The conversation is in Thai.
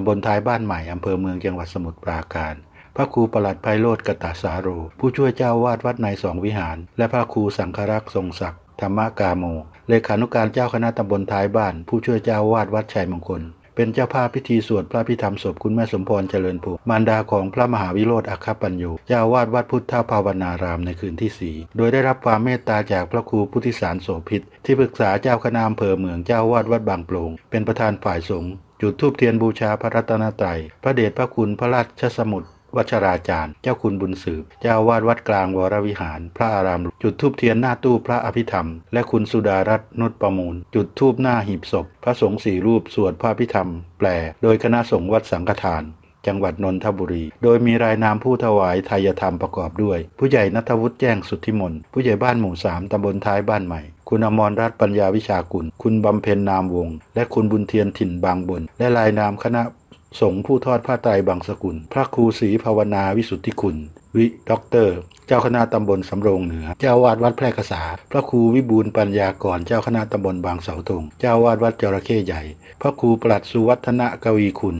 ตำบลท้ายบ้านใหม่อำเภอเมืองจังหวัดสมุทรปราการ พระครูประหลัดไพโรธกตาสาโร ผู้ช่วยเจ้าวาดวัดในสองวิหาร และพระครูสังฆรักษ์ทรงศักดิ์ธรรมกาโม เลขานุการเจ้าคณะตำบลท้ายบ้าน ผู้ช่วยเจ้าวาดวัดชัยมงคล เป็นเจ้าภาพพิธีสวดพระพิธรรมศพคุณแม่สมพรเจริญภูมิมารดาของพระมหาวิโรธอัคคปัญโยเจ้าวาดวัดพุทธภาวนารามในคืนที่สี่โดยได้รับความเมตตาจากพระครูพุทธิสารโสภิตที่ปรึกษาเจ้าคณะอำเภอเมืองเจ้าวาดวัดบางโปรงเป็นประธานฝ่ายสงฆ์ จุดธูปเทียนบูชาพระรัตนตรัย พระเดชพระคุณพระราชสมุทรวัชราจารย์ เจ้าคุณบุญสืบ เจ้าวาดวัดกลางวรวิหาร พระอาราม จุดทูบเทียนหน้าตู้พระอภิธรรม และคุณสุดารัตน์นุชประมูล จุดทูบหน้าหีบศพ พระสงฆ์สี่รูปสวดพระอภิธรรม แปล โดยคณะสงฆ์วัดสังฆทาน จังหวัดนนทบุรี โดยมีรายนามผู้ถวายทายธรรมประกอบด้วย ผู้ใหญ่นัทวุฒิแจ้งสุทธิมนต์ผู้ใหญ่บ้านหมู่สามตำบลท้ายบ้านใหม่ คุณอมรรัตน์ปัญญาวิชากุล คุณบำเพ็ญนามวงศ์และคุณบุญเทียนถิ่นบางบน และรายนามคณะสงฆ์ผู้ทอดผ้าไตรบางสกุล พระครูศรีภาวนาวิสุทธิคุณ วิด็อกเตอร์ เจ้าคณะตำบลสำโรงเหนือ เจ้าวาดวัดแพร่กษา พระครูวิบูลปัญญากร เจ้าคณะตำบลบางเสาธง เจ้าวาดวัดจระเข้ใหญ่ พระครูปลัดสุวัฒนกวีคุณ